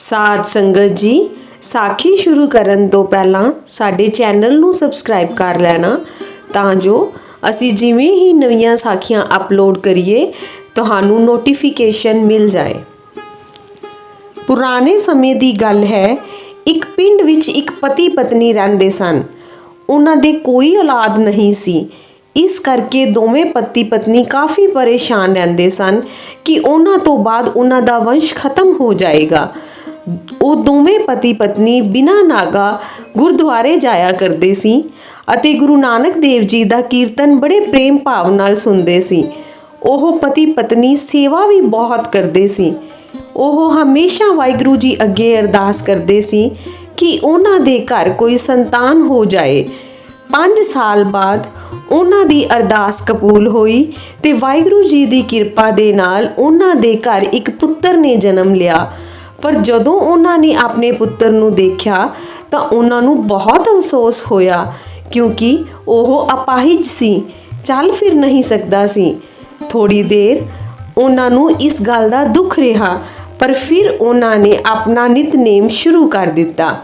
ਸਾਧ ਸੰਗਤ ਜੀ, ਸਾਖੀ ਸ਼ੁਰੂ ਕਰਨ ਤੋਂ ਪਹਿਲਾਂ ਸਾਡੇ ਚੈਨਲ ਨੂੰ ਸਬਸਕ੍ਰਾਈਬ ਕਰ ਲੈਣਾ, ਤਾਂ ਜੋ ਅਸੀਂ ਜਿਵੇਂ ਹੀ ਨਵੀਆਂ ਸਾਖੀਆਂ ਅਪਲੋਡ ਕਰੀਏ, ਤੁਹਾਨੂੰ ਨੋਟੀਫਿਕੇਸ਼ਨ ਮਿਲ ਜਾਏ। ਪੁਰਾਣੇ ਸਮੇਂ ਦੀ ਗੱਲ ਹੈ, ਇੱਕ ਪਿੰਡ ਵਿੱਚ ਇੱਕ ਪਤੀ ਪਤਨੀ ਰਹਿੰਦੇ ਸਨ। ਉਹਨਾਂ ਦੇ ਕੋਈ ਔਲਾਦ ਨਹੀਂ ਸੀ। ਇਸ ਕਰਕੇ ਦੋਵੇਂ ਪਤੀ ਪਤਨੀ ਕਾਫੀ ਪਰੇਸ਼ਾਨ ਰਹਿੰਦੇ ਸਨ ਕਿ ਉਹਨਾਂ ਤੋਂ ਬਾਅਦ ਉਹਨਾਂ ਦਾ ਵੰਸ਼ ਖਤਮ ਹੋ ਜਾਏਗਾ। ਉਹ ਦੋਵੇਂ ਪਤੀ ਪਤਨੀ ਬਿਨਾਂ ਨਾਗਾ ਗੁਰਦੁਆਰੇ ਜਾਇਆ ਕਰਦੇ ਸੀ ਅਤੇ ਗੁਰੂ ਨਾਨਕ ਦੇਵ ਜੀ ਦਾ ਕੀਰਤਨ ਬੜੇ ਪ੍ਰੇਮ ਭਾਵ ਨਾਲ ਸੁਣਦੇ ਸੀ। ਉਹ ਪਤੀ ਪਤਨੀ ਸੇਵਾ ਵੀ ਬਹੁਤ ਕਰਦੇ ਸੀ। ਉਹ ਹਮੇਸ਼ਾ ਵਾਹਿਗੁਰੂ ਜੀ ਅੱਗੇ ਅਰਦਾਸ ਕਰਦੇ ਸੀ ਕਿ ਉਹਨਾਂ ਦੇ ਘਰ ਕੋਈ ਸੰਤਾਨ ਹੋ ਜਾਏ। 5 ਸਾਲ ਬਾਅਦ ਉਹਨਾਂ ਦੀ ਅਰਦਾਸ ਕਬੂਲ ਹੋਈ ਤੇ ਵਾਹਿਗੁਰੂ ਜੀ ਦੀ ਕਿਰਪਾ ਦੇ ਨਾਲ ਉਹਨਾਂ ਦੇ ਘਰ ਇੱਕ ਪੁੱਤਰ ਨੇ ਜਨਮ ਲਿਆ। ਪਰ ਜਦੋਂ ਉਹਨਾਂ ਨੇ ਆਪਣੇ ਪੁੱਤਰ ਨੂੰ ਦੇਖਿਆ ਤਾਂ ਉਹਨਾਂ ਨੂੰ ਬਹੁਤ ਅਫਸੋਸ ਹੋਇਆ, ਕਿਉਂਕਿ ਉਹ ਅਪਾਹਿਜ ਸੀ, ਚੱਲ ਫਿਰ ਨਹੀਂ ਸਕਦਾ ਸੀ। ਥੋੜੀ ਦੇਰ ਉਹਨਾਂ ਨੂੰ ਇਸ ਗੱਲ ਦਾ ਦੁੱਖ ਰਿਹਾ, ਪਰ ਫਿਰ ਉਹਨਾਂ ਨੇ ਆਪਣਾ ਨਿਤਨੇਮ ਸ਼ੁਰੂ ਕਰ ਦਿੱਤਾ।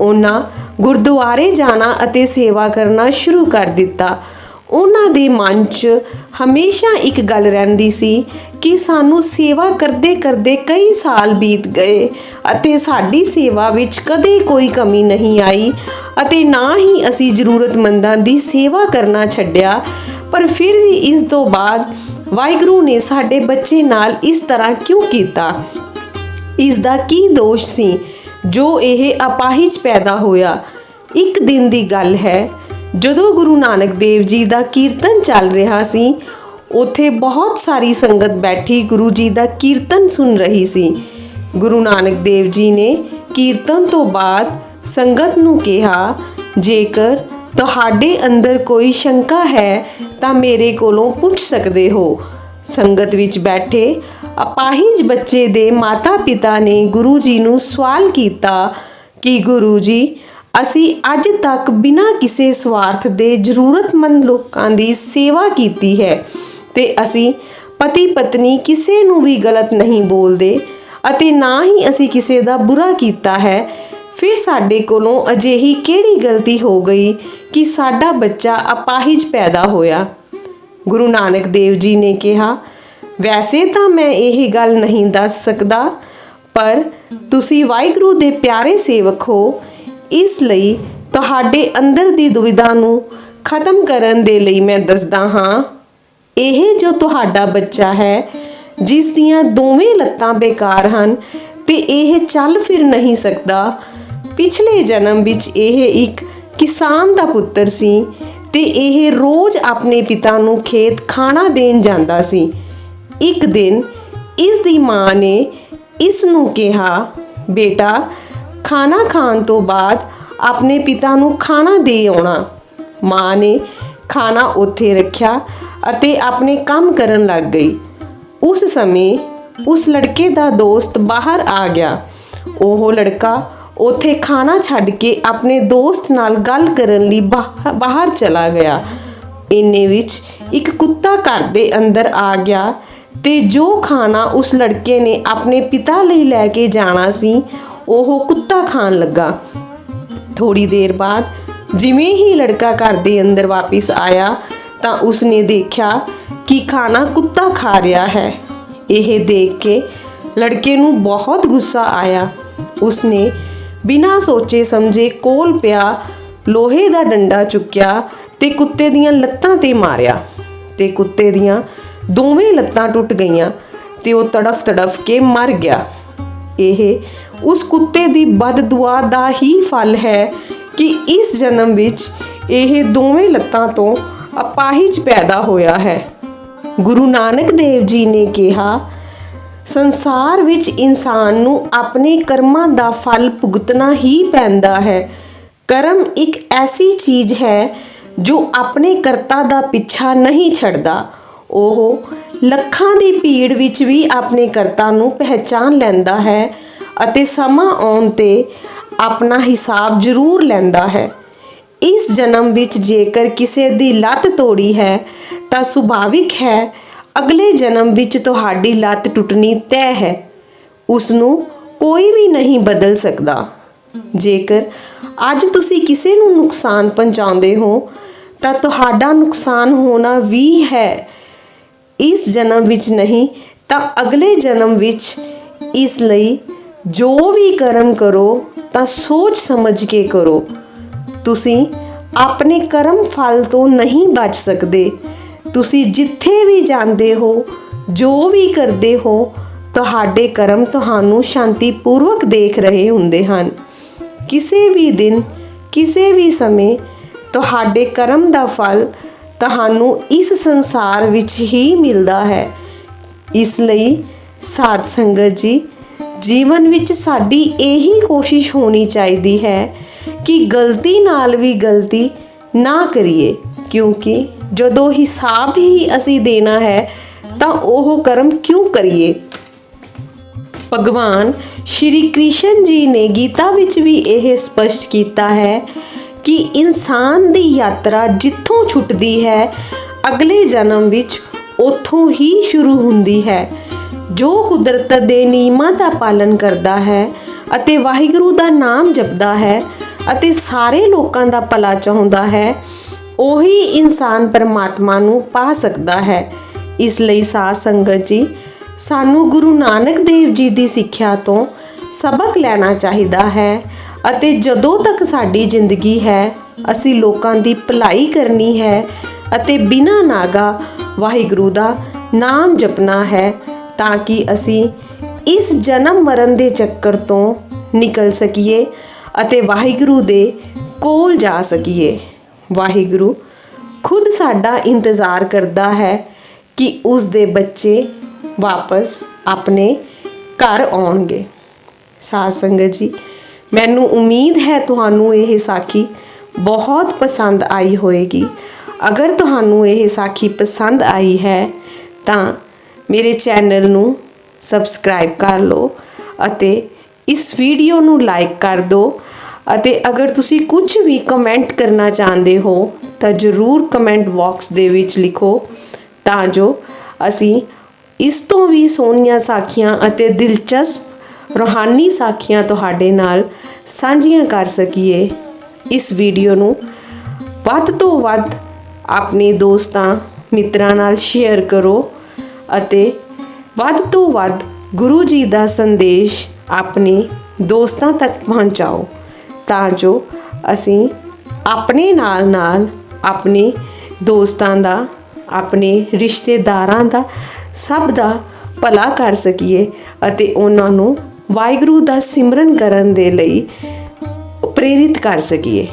ਉਹਨਾਂ ਗੁਰਦੁਆਰੇ ਜਾਣਾ ਅਤੇ ਸੇਵਾ ਕਰਨਾ ਸ਼ੁਰੂ ਕਰ ਦਿੱਤਾ। ਉਹਨਾਂ ਦੇ ਮਨ 'ਚ ਹਮੇਸ਼ਾ ਇੱਕ ਗੱਲ ਰਹਿੰਦੀ ਸੀ ਕਿ ਸਾਨੂੰ ਸੇਵਾ ਕਰਦੇ ਕਰਦੇ ਕਈ ਸਾਲ ਬੀਤ ਗਏ ਅਤੇ ਸਾਡੀ ਸੇਵਾ ਵਿੱਚ ਕਦੇ ਕੋਈ ਕਮੀ ਨਹੀਂ ਆਈ ਅਤੇ ਨਾ ਹੀ ਅਸੀਂ ਜ਼ਰੂਰਤਮੰਦਾਂ ਦੀ ਸੇਵਾ ਕਰਨਾ ਛੱਡਿਆ। ਪਰ ਫਿਰ ਵੀ ਇਸ ਤੋਂ ਬਾਅਦ ਵਾਹਿਗੁਰੂ ਨੇ ਸਾਡੇ ਬੱਚੇ ਨਾਲ ਇਸ ਤਰ੍ਹਾਂ ਕਿਉਂ ਕੀਤਾ? ਇਸ ਦਾ ਕੀ ਦੋਸ਼ ਸੀ? ਜੋ ਇਹ ਅਪਾਹਿਜ ਪੈਦਾ ਹੋਇਆ। ਇੱਕ ਦਿਨ ਦੀ ਗੱਲ ਹੈ ਜਦੋਂ ਗੁਰੂ ਨਾਨਕ ਦੇਵ ਜੀ ਦਾ ਕੀਰਤਨ ਚੱਲ ਰਿਹਾ ਸੀ, ਉੱਥੇ ਬਹੁਤ ਸਾਰੀ ਸੰਗਤ ਬੈਠੀ ਗੁਰੂ ਜੀ ਦਾ ਕੀਰਤਨ ਸੁਣ ਰਹੀ ਸੀ। ਗੁਰੂ ਨਾਨਕ ਦੇਵ ਜੀ ਨੇ ਕੀਰਤਨ ਤੋਂ ਬਾਅਦ ਸੰਗਤ ਨੂੰ ਕਿਹਾ, ਜੇਕਰ ਤੁਹਾਡੇ ਅੰਦਰ ਕੋਈ ਸ਼ੰਕਾ ਹੈ, ਤਾਂ ਮੇਰੇ ਕੋਲੋਂ ਪੁੱਛ ਸਕਦੇ ਹੋ। ਸੰਗਤ ਵਿੱਚ ਬੈਠੇ ਅਪਾਹਿਜ ਬੱਚੇ ਦੇ ਮਾਤਾ-ਪਿਤਾ ਨੇ ਗੁਰੂ ਜੀ ਨੂੰ ਸਵਾਲ ਕੀਤਾ ਕਿ, ਗੁਰੂ ਜੀ ਅਸੀਂ ਅੱਜ ਤੱਕ ਬਿਨਾਂ ਕਿਸੇ ਸਵਾਰਥ ਦੇ ਜ਼ਰੂਰਤਮੰਦ ਲੋਕਾਂ ਦੀ ਸੇਵਾ ਕੀਤੀ ਹੈ ਤੇ ਅਸੀਂ ਪਤੀ ਪਤਨੀ ਕਿਸੇ ਨੂੰ ਵੀ ਗਲਤ ਨਹੀਂ ਬੋਲਦੇ ਅਤੇ ਨਾ ਹੀ ਅਸੀਂ ਕਿਸੇ ਦਾ ਬੁਰਾ ਕੀਤਾ ਹੈ। ਫਿਰ ਸਾਡੇ ਕੋਲੋਂ ਅਜਿਹੀ ਕਿਹੜੀ ਗਲਤੀ ਹੋ ਗਈ ਕਿ ਸਾਡਾ ਬੱਚਾ ਅਪਾਹਿਜ ਪੈਦਾ ਹੋਇਆ? ਗੁਰੂ ਨਾਨਕ ਦੇਵ ਜੀ ਨੇ ਕਿਹਾ, ਵੈਸੇ ਤਾਂ ਮੈਂ ਇਹ ਗੱਲ ਨਹੀਂ ਦੱਸ ਸਕਦਾ, ਪਰ ਤੁਸੀਂ ਵਾਹਿਗੁਰੂ ਦੇ ਪਿਆਰੇ ਸੇਵਕ ਹੋ ਇਸ ਲਈ ਤੁਹਾਡੇ ਅੰਦਰ ਦੀ ਦੁਵਿਧਾ ਨੂੰ ਖਤਮ ਕਰਨ ਦੇ ਲਈ ਮੈਂ ਦੱਸਦਾ ਹਾਂ। ਇਹ ਜੋ ਤੁਹਾਡਾ ਬੱਚਾ ਹੈ, ਜਿਸ ਦੀਆਂ ਦੋਵੇਂ ਲੱਤਾਂ ਬੇਕਾਰ ਹਨ ਤੇ ਇਹ ਚੱਲ ਫਿਰ ਨਹੀਂ ਸਕਦਾ। ਪਿਛਲੇ ਜਨਮ ਵਿੱਚ ਇਹ ਇੱਕ ਕਿਸਾਨ ਦਾ ਪੁੱਤਰ ਸੀ ਤੇ ਇਹ ਰੋਜ਼ ਆਪਣੇ ਪਿਤਾ ਨੂੰ ਖੇਤ ਖਾਣਾ ਦੇਣ ਜਾਂਦਾ ਸੀ। ਇੱਕ ਦਿਨ ਇਸ ਦੀ ਮਾਂ ਨੇ ਇਸ ਨੂੰ ਕਿਹਾ, ਬੇਟਾ ਖਾਣਾ ਖਾਣ ਤੋਂ ਬਾਅਦ ਆਪਣੇ ਪਿਤਾ ਨੂੰ ਖਾਣਾ ਦੇ ਆਉਣਾ। ਮਾਂ ਨੇ ਖਾਣਾ ਉੱਥੇ ਰੱਖਿਆ ਅਤੇ ਆਪਣੇ ਕੰਮ ਕਰਨ ਲੱਗ ਗਈ। ਉਸ ਸਮੇਂ ਉਸ ਲੜਕੇ ਦਾ ਦੋਸਤ ਬਾਹਰ ਆ ਗਿਆ। ਉਹ ਲੜਕਾ ਉੱਥੇ ਖਾਣਾ ਛੱਡ ਕੇ ਆਪਣੇ ਦੋਸਤ ਨਾਲ ਗੱਲ ਕਰਨ ਲਈ ਬਾਹ- ਬਾਹਰ ਚਲਾ ਗਿਆ। ਇੰਨੇ ਵਿੱਚ ਇੱਕ ਕੁੱਤਾ ਘਰ ਦੇ ਅੰਦਰ ਆ ਗਿਆ ਤੇ ਜੋ ਖਾਣਾ ਉਸ ਲੜਕੇ ਨੇ ਆਪਣੇ ਪਿਤਾ ਲਈ ਲੈ ਕੇ ਜਾਣਾ ਸੀ ਉਹ ਕੁੱਤਾ ਖਾਣ ਲੱਗਾ। ਥੋੜੀ ਦੇਰ ਬਾਅਦ ਜਿਵੇਂ ਹੀ ਲੜਕਾ ਘਰ ਦੇ ਅੰਦਰ ਵਾਪਸ ਆਇਆ ਤਾਂ ਉਸਨੇ ਦੇਖਿਆ ਕਿ ਖਾਣਾ ਕੁੱਤਾ ਖਾ ਰਿਹਾ ਹੈ। ਇਹ ਦੇਖ ਕੇ ਲੜਕੇ ਨੂੰ ਬਹੁਤ ਗੁੱਸਾ ਆਇਆ। ਉਸਨੇ ਬਿਨਾਂ ਸੋਚੇ ਸਮਝੇ ਕੋਲ ਪਿਆ ਲੋਹੇ ਦਾ ਡੰਡਾ ਚੁੱਕਿਆ ਤੇ ਕੁੱਤੇ ਦੀਆਂ ਲੱਤਾਂ ਤੇ ਮਾਰਿਆ ਤੇ ਕੁੱਤੇ ਦੀਆਂ ਦੋਵੇਂ ਲੱਤਾਂ ਟੁੱਟ ਗਈਆਂ ਤੇ ਉਹ ਤੜਫ ਤੜਫ ਕੇ ਮਰ ਗਿਆ। ਇਹ ਉਸ ਕੁੱਤੇ ਦੀ ਬਦਦੁਆ ਦਾ ਹੀ ਫਲ ਹੈ ਕਿ ਇਸ ਜਨਮ ਵਿੱਚ ਇਹ ਦੋਵੇਂ ਲੱਤਾਂ ਤੋਂ ਅਪਾਹਿਜ ਪੈਦਾ ਹੋਇਆ ਹੈ। ਗੁਰੂ ਨਾਨਕ ਦੇਵ ਜੀ ਨੇ ਕਿਹਾ, ਸੰਸਾਰ ਵਿੱਚ ਇਨਸਾਨ ਨੂੰ ਆਪਣੇ ਕਰਮਾਂ ਦਾ ਫਲ ਭੁਗਤਣਾ ਹੀ ਪੈਂਦਾ ਹੈ। ਕਰਮ ਇੱਕ ਐਸੀ ਚੀਜ਼ ਹੈ ਜੋ ਆਪਣੇ ਕਰਤਾ ਦਾ ਪਿੱਛਾ ਨਹੀਂ ਛੱਡਦਾ। ਉਹ ਲੱਖਾਂ ਦੀ ਭੀੜ ਵਿੱਚ ਵੀ ਆਪਣੇ ਕਰਤਾ ਨੂੰ ਪਹਿਚਾਨ ਲੈਂਦਾ ਹੈ ਅਤੇ ਸਮਾਂ ਆਉਣ ਤੇ ਆਪਣਾ ਹਿਸਾਬ ਜ਼ਰੂਰ ਲੈਂਦਾ ਹੈ। ਇਸ ਜਨਮ ਵਿੱਚ ਜੇਕਰ ਕਿਸੇ ਦੀ ਲੱਤ ਤੋੜੀ ਹੈ, ਤਾਂ ਸੁਭਾਵਿਕ ਹੈ, ਅਗਲੇ ਜਨਮ ਵਿੱਚ ਤੁਹਾਡੀ ਲੱਤ ਟੁੱਟਣੀ ਤੈਅ ਹੈ। ਉਸ ਨੂੰ ਕੋਈ ਵੀ ਨਹੀਂ ਬਦਲ ਸਕਦਾ। ਜੇਕਰ ਅੱਜ ਤੁਸੀਂ ਕਿਸੇ ਨੂੰ ਨੁਕਸਾਨ ਪਹੁੰਚਾਉਂਦੇ ਹੋ, ਤਾਂ ਤੁਹਾਡਾ ਨੁਕਸਾਨ ਹੋਣਾ ਵੀ ਹੈ। ਇਸ ਜਨਮ ਵਿੱਚ ਨਹੀਂ, ਤਾਂ ਅਗਲੇ ਜਨਮ ਵਿੱਚ ਇਸ ਲਈ ਜੋ ਵੀ ਕਰਮ ਕਰੋ, ਤਾਂ ਸੋਚ ਸਮਝ ਕੇ ਕਰੋ। ਤੁਸੀਂ ਆਪਣੇ ਕਰਮ ਫਲ ਤੋਂ ਨਹੀਂ ਬਚ ਸਕਦੇ। ਤੁਸੀਂ ਜਿੱਥੇ ਵੀ ਜਾਂਦੇ ਹੋ, ਜੋ ਵੀ ਕਰਦੇ ਹੋ, ਤੁਹਾਡੇ ਕਰਮ ਤੁਹਾਨੂੰ ਸ਼ਾਂਤੀਪੂਰਵਕ ਦੇਖ ਰਹੇ ਹੁੰਦੇ ਹਨ। ਕਿਸੇ ਵੀ ਦਿਨ, ਕਿਸੇ ਵੀ ਸਮੇਂ ਤੁਹਾਡੇ ਕਰਮ ਦਾ ਫਲ ਤੁਹਾਨੂੰ ਇਸ ਸੰਸਾਰ ਵਿੱਚ ਹੀ ਮਿਲਦਾ ਹੈ। ਇਸ ਲਈ ਸਾਧ ਸੰਗਤ ਜੀ ਜੀਵਨ ਵਿੱਚ ਸਾਡੀ ਇਹੀ ਕੋਸ਼ਿਸ਼ ਹੋਣੀ ਚਾਹੀਦੀ ਹੈ ਕਿ ਗਲਤੀ ਨਾਲ ਵੀ ਗਲਤੀ ਨਾ ਕਰੀਏ, ਕਿਉਂਕਿ ਜਦੋਂ ਹਿਸਾਬ ਹੀ ਅਸੀਂ ਦੇਣਾ ਹੈ, ਤਾਂ ਉਹ ਕਰਮ ਕਿਉਂ ਕਰੀਏ? ਭਗਵਾਨ ਸ਼੍ਰੀ ਕ੍ਰਿਸ਼ਨ ਜੀ ਨੇ ਗੀਤਾ ਵਿੱਚ ਵੀ ਇਹ ਸਪਸ਼ਟ ਕੀਤਾ ਹੈ ਕਿ ਇਨਸਾਨ ਦੀ ਯਾਤਰਾ ਜਿੱਥੋਂ ਛੁੱਟਦੀ ਹੈ, ਅਗਲੇ ਜਨਮ ਵਿੱਚ ਉੱਥੋਂ ਹੀ ਸ਼ੁਰੂ ਹੁੰਦੀ ਹੈ। ਜੋ ਕੁਦਰਤ ਦੇ ਨਿਯਮਾਂ ਦਾ ਪਾਲਨ ਕਰਦਾ ਹੈ ਅਤੇ ਵਾਹਿਗੁਰੂ ਦਾ ਨਾਮ ਜਪਦਾ ਹੈ ਅਤੇ ਸਾਰੇ ਲੋਕਾਂ ਦਾ ਭਲਾ ਚਾਹੁੰਦਾ ਹੈ, ਉਹੀ ਇਨਸਾਨ ਪਰਮਾਤਮਾ ਨੂੰ ਪਾ ਸਕਦਾ ਹੈ। ਇਸ ਲਈ ਸਾਧ ਸੰਗਤ ਜੀ, ਸਾਨੂੰ ਗੁਰੂ ਨਾਨਕ ਦੇਵ ਜੀ ਦੀ ਸਿੱਖਿਆ ਤੋਂ ਸਬਕ ਲੈਣਾ ਚਾਹੀਦਾ ਹੈ ਅਤੇ ਜਦੋਂ ਤੱਕ ਸਾਡੀ ਜ਼ਿੰਦਗੀ ਹੈ, ਅਸੀਂ ਲੋਕਾਂ ਦੀ ਭਲਾਈ ਕਰਨੀ ਹੈ ਅਤੇ ਬਿਨਾਂ ਨਾਗਾ ਵਾਹਿਗੁਰੂ ਦਾ ਨਾਮ ਜਪਣਾ ਹੈ। ਤਾਂ ਕਿ ਅਸੀਂ ਇਸ ਜਨਮ ਮਰਨ ਦੇ ਚੱਕਰ ਤੋਂ ਨਿਕਲ ਸਕੀਏ ਅਤੇ ਵਾਹਿਗੁਰੂ ਦੇ ਕੋਲ ਜਾ ਸਕੀਏ। ਵਾਹਿਗੁਰੂ ਖੁਦ ਸਾਡਾ ਇੰਤਜ਼ਾਰ ਕਰਦਾ ਹੈ ਕਿ ਉਸ ਦੇ ਬੱਚੇ ਵਾਪਸ ਆਪਣੇ ਘਰ ਆਉਣਗੇ। ਸਾਧ ਸੰਗਤ ਜੀ, ਮੈਨੂੰ ਉਮੀਦ ਹੈ ਤੁਹਾਨੂੰ ਇਹ ਸਾਖੀ ਬਹੁਤ ਪਸੰਦ ਆਈ ਹੋਵੇਗੀ। ਅਗਰ ਤੁਹਾਨੂੰ ਇਹ ਸਾਖੀ ਪਸੰਦ ਆਈ ਹੈ ਤਾਂ ਮੇਰੇ ਚੈਨਲ ਨੂੰ ਸਬਸਕ੍ਰਾਈਬ ਕਰ ਲਓ ਅਤੇ ਇਸ ਵੀਡੀਓ ਨੂੰ ਲਾਈਕ ਕਰ ਦਿਓ ਅਤੇ ਅਗਰ ਤੁਸੀਂ ਕੁਝ ਵੀ ਕਮੈਂਟ ਕਰਨਾ ਚਾਹੁੰਦੇ ਹੋ, ਤਾਂ ਜਰੂਰ ਕਮੈਂਟ ਬਾਕਸ ਦੇ ਵਿੱਚ ਲਿਖੋ। ਤਾਂ ਜੋ ਅਸੀਂ ਇਸ ਤੋਂ ਵੀ ਸੋਹਣੀਆਂ ਸਾਖੀਆਂ ਅਤੇ ਦਿਲਚਸਪ ਰੋਹਾਨੀ ਸਾਖੀਆਂ ਤੁਹਾਡੇ ਨਾਲ ਸਾਂਝੀਆਂ ਕਰ ਸਕੀਏ। ਇਸ ਵੀਡੀਓ ਨੂੰ ਵੱਧ ਤੋਂ ਵੱਧ ਆਪਣੇ ਦੋਸਤਾਂ, ਮਿੱਤਰਾਂ ਨਾਲ ਸ਼ੇਅਰ ਕਰੋ। ਅਤੇ ਵੱਧ ਤੋਂ ਵੱਧ ਗੁਰੂ ਜੀ ਦਾ ਸੰਦੇਸ਼ ਆਪਣੇ ਦੋਸਤਾਂ ਤੱਕ ਪਹੁੰਚਾਓ, ਤਾਂ ਜੋ ਅਸੀਂ ਆਪਣੇ ਨਾਲ ਨਾਲ ਆਪਣੇ ਦੋਸਤਾਂ ਦਾ, ਆਪਣੇ ਰਿਸ਼ਤੇਦਾਰਾਂ ਦਾ, ਸਭ ਦਾ ਭਲਾ ਕਰ ਸਕੀਏ ਅਤੇ ਉਹਨਾਂ ਨੂੰ ਵਾਹਿਗੁਰੂ ਦਾ ਸਿਮਰਨ ਕਰਨ ਦੇ ਲਈ ਪ੍ਰੇਰਿਤ ਕਰ ਸਕੀਏ।